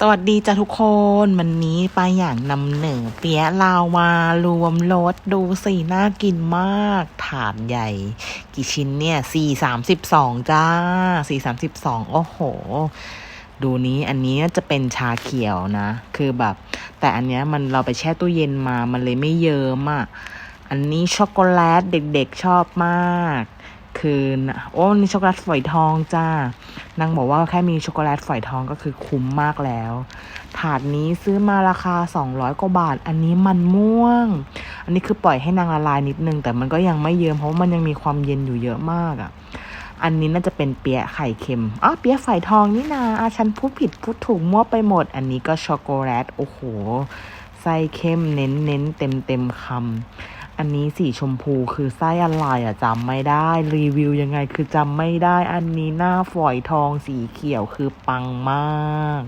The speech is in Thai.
สวัสดีจ้ะทุกคนวันนี้ไปอย่างนำเหนือเปี๊ยะลาวารวมรสดูสิน่ากินมาก ถาดใหญ่ กี่ชิ้นเนี่ยสี่สามสิบสองจ้าสี่สามสิบสองโอ้โห ดูนี้อันนี้จะเป็นชาเขียวนะ คือแบบ แต่อันเนี้ยมันเราไปแช่ตู้เย็นมามันเลยไม่เยิ้มอะ อันนี้ช็อกโกแลตเด็กๆชอบมาก คือนะโอ้นี่ช็อกโกแลตฝอยทองจ้า นางบอกว่าแค่มีช็อกโกแลตฝอยทองก็คือคุ้มมากแล้ว ถาดนี้ซื้อมาราคา 200 กว่าบาท อันนี้มันม่วง อันนี้คือปล่อยให้นางละลายนิดนึง แต่มันก็ยังไม่เยิ้มเพราะว่ามันยังมีความเย็นอยู่เยอะมากอะ่ะ อันนี้น่าจะเป็นเปี๊ยะไข่เค็มอ๋อเปี๊ยะฝอยทองนี่นาอาฉันพูดผิดพูดถูกมั่วไปหมด อันนี้ก็ช็อกโกแลต โอ้โห ไส้เข้มเน้นเน้นเต็มเต็มคำ อันนี้สีชมพูคือไส้อะไรอะจำไม่ได้ รีวิวยังไงคือจำไม่ได้ อันนี้หน้าฝอยทองสีเขียวคือปังมาก